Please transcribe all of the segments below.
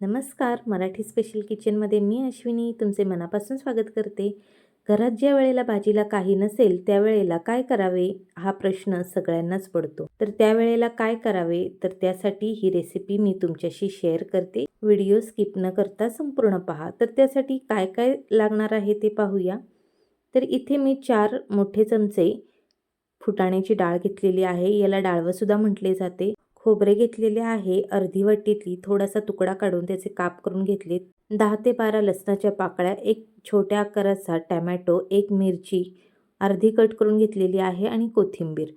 नमस्कार मराठी स्पेशल किचनमध्ये मी अश्विनी तुमचे मनापासून स्वागत करते. घरात ज्या वेळेला भाजीला काही नसेल त्यावेळेला काय करावे हा प्रश्न सगळ्यांनाच पडतो. तर त्यावेळेला काय करावे तर त्यासाठी ही रेसिपी मी तुमच्याशी शेअर करते. व्हिडिओ स्किप न करता संपूर्ण पहा. तर त्यासाठी काय काय लागणार आहे ते पाहूया. तर इथे मी चार मोठे चमचे फुटाण्याची डाळ घेतलेली आहे. याला डाळवंसुद्धा म्हटले जाते. खोबरे घेतलेले आहे अर्धी वाटीतली थोडासा तुकडा काढून त्याचे काप करून घेतले. दहा ते बारा लसणाच्या पाकळ्या एक छोट्या आकाराचा टॅमॅटो एक मिरची अर्धी कट करून घेतलेली आहे आणि कोथिंबीर.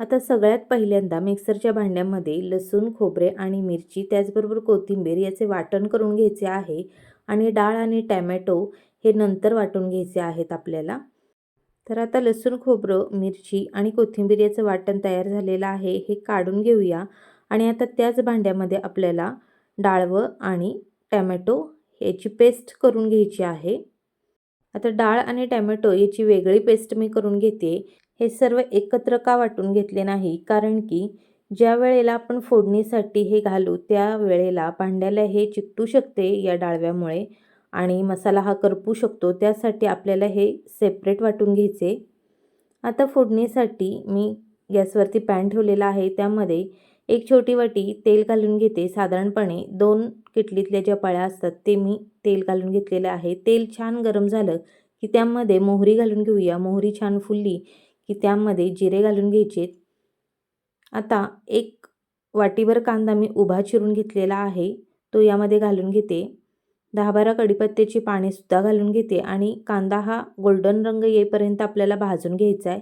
आता सगळ्यात पहिल्यांदा मिक्सरच्या भांड्यामध्ये लसूण खोबरे आणि मिरची त्याचबरोबर कोथिंबीर याचे वाटण करून घ्यायचे आहे आणि डाळ आणि टॅमॅटो हे नंतर वाटून घ्यायचे आहेत आपल्याला. तर आता लसूण खोबरं मिरची आणि कोथिंबीर याचं वाटण तयार झालेलं आहे. हे काढून घेऊया. आणि आता त्याच भांड्यामध्ये आपल्याला डाळवं आणि टॅमॅटो याची पेस्ट करून घ्यायची आहे. आता डाळ आणि टॅमॅटो याची वेगळी पेस्ट मी करून घेते. हे सर्व एकत्र का वाटून घेतले नाही? कारण की ज्या वेळेला आपण फोडणीसाठी हे घालू त्या वेळेला भांड्याला हे चिकटू शकते या डाळव्यामुळे. आणि मसाला हा करपू शकतो. त्यासाठी आपल्याला हे सेपरेट वाटून घ्यायचे. आता फोडणीसाठी मी गॅसवरती पॅन ठेवलेला आहे. त्यामध्ये एक छोटी वाटी तेल घालून घेते. साधारणपणे दोन किटलीतल्या ज्या पळ्या असतात ते मी तेल घालून घेतलेलं आहे. तेल छान गरम झालं की त्यामध्ये मोहरी घालून घेऊया. मोहरी छान फुलली की त्यामध्ये जिरे घालून घ्यायचे. आता एक वाटीभर कांदा मी उभा चिरून घेतलेला आहे. तो यामध्ये घालून घेते. दहा बारा कडीपत्त्याची पानेसुद्धा घालून घेते आणि कांदा हा गोल्डन रंग येईपर्यंत आपल्याला भाजून घ्यायचा आहे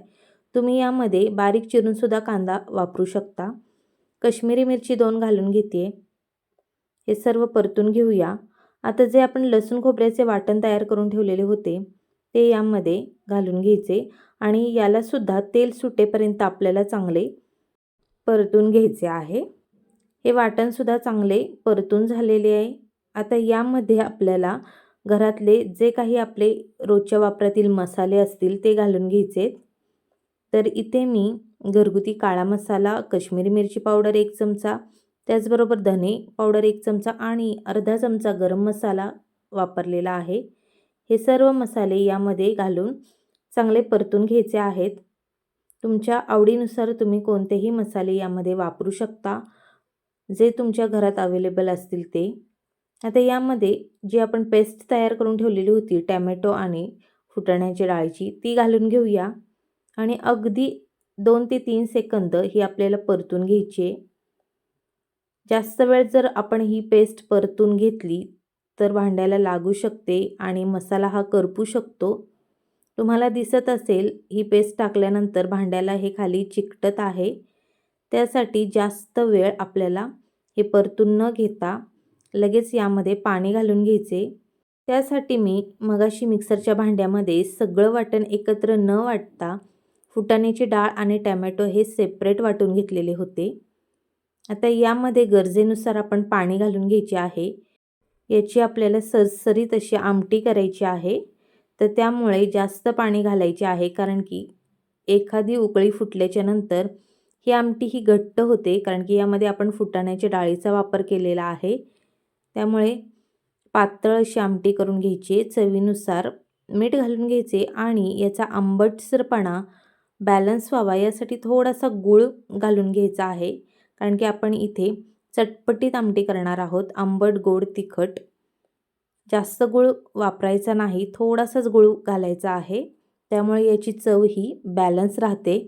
तुम्ही यामध्ये बारीक चिरूनसुद्धा कांदा वापरू शकता. कश्मीरी मिरची दोन घालून घेते हे सर्व परतून घेऊया. आता जे आपण लसूण खोबऱ्याचे वाटण तयार करून ठेवलेले होते ते यामध्ये घालून घ्यायचे आणि यालासुद्धा तेल सुटेपर्यंत आपल्याला चांगले परतून घ्यायचे आहे. हे वाटणसुद्धा चांगले परतून झालेले आहे. आता यामध्ये आपल्याला घरातले जे काही आपले रोजच्या वापरातील मसाले असतील ते घालून घ्यायचे तर इथे मी घरगुती काळा मसाला कश्मीरी मिरची पावडर एक चमचा त्याचबरोबर धने पावडर एक चमचा आणि अर्धा चमचा गरम मसाला वापरलेला आहे. हे सर्व मसाले यामध्ये घालून चांगले परतून घ्यायचे आहेत. तुमच्या आवडीनुसार तुम्ही कोणतेही मसाले यामध्ये वापरू शकता. जे तुमच्या घरात अवेलेबल असतील ते. आता यामध्ये जी आपण पेस्ट तयार करून ठेवलेली होती टॅमॅटो आणि फुटण्याची डाळीची ती घालून घेऊया. आणि अगदी दोन ते तीन सेकंद ही आपल्याला परतून घ्यायची जास्त वेळ जर आपण ही पेस्ट परतून घेतली तर भांड्याला लागू शकते आणि मसाला हा करपू शकतो. तुम्हाला दिसत असेल ही पेस्ट टाकल्यानंतर भांड्याला हे खाली चिकटत आहे. त्यासाठी जास्त वेळ आपल्याला हे परतून न घेता लगेच यामध्ये पाणी घालून घ्यायचे. त्यासाठी मी मगाशी मिक्सरच्या भांड्यामध्ये सगळं वाटण एकत्र न वाटता फुटाण्याची डाळ आणि टॅमॅटो हे सेपरेट वाटून घेतलेले होते. आता यामध्ये गरजेनुसार आपण पाणी घालून घ्यायचे आहे. याची आपल्याला सरसरीत अशी आमटी करायची आहे. तर त्यामुळे जास्त पाणी घालायचे आहे कारण की एखादी उकळी फुटल्याच्या नंतर ही आमटी ही घट्ट होते कारण की यामध्ये आपण फुटाण्याच्या डाळीचा वापर केलेला आहे. त्यामुळे पातळ अशी आमटी करून घ्यायची चवीनुसार मीठ घालून घ्यायचे आणि याचा आंबटसरपणा बॅलन्स व्हावा यासाठी थोडासा गूळ घालून घ्यायचा आहे. कारण की आपण इथे चटपटीत आमटी करणार आहोत आंबट गोड तिखट. जास्त गूळ वापरायचा नाही थोडासाच गूळ घालायचा आहे. त्यामुळे याची चव ही बॅलन्स राहते.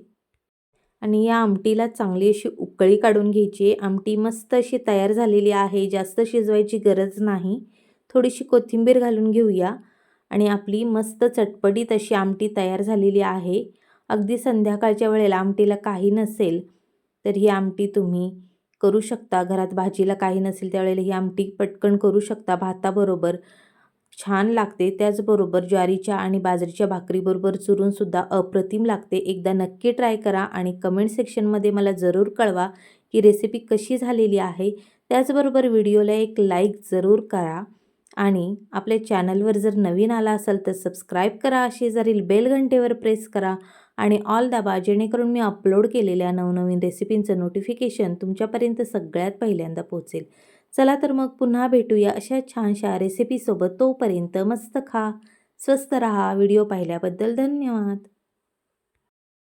आणि या आमटीला चांगली अशी उकळी काढून घ्यायची आमटी मस्त अशी तयार झालेली आहे. जास्त शिजवायची गरज नाही. थोडीशी कोथिंबीर घालून घेऊया. आणि आपली मस्त चटपटीत अशी आमटी तयार झालेली आहे. अगदी संध्याकाळच्या वेळेला आमटीला काही नसेल तर ही आमटी तुम्ही करू शकता. घरात भाजीला काही नसेल त्यावेळेला ही आमटी पटकन करू शकता भाताबरोबर. छान लागते. त्याचबरोबर ज्वारीच्या आणि बाजरीच्या भाकरीबरोबर चुरूनसुद्धा अप्रतिम लागते. एकदा नक्की ट्राय करा आणि कमेंट सेक्शनमध्ये मला जरूर कळवा की रेसिपी कशी झालेली आहे. त्याचबरोबर व्हिडिओला एक लाईक जरूर करा आणि आपल्या चॅनलवर जर नवीन आला असाल तर सबस्क्राईब करा. शेजारील बेल घंटेवर प्रेस करा आणि ऑल दाबा. जेणेकरून मी अपलोड केलेल्या नवनवीन रेसिपींचं नोटिफिकेशन तुमच्यापर्यंत सगळ्यात पहिल्यांदा पोहोचेल. चला तर मग पुन्हा भेटूया अशा छानशा रेसिपीसोबत तोपर्यंत मस्त खा स्वस्त रहा. व्हिडिओ पाहिल्याबद्दल धन्यवाद.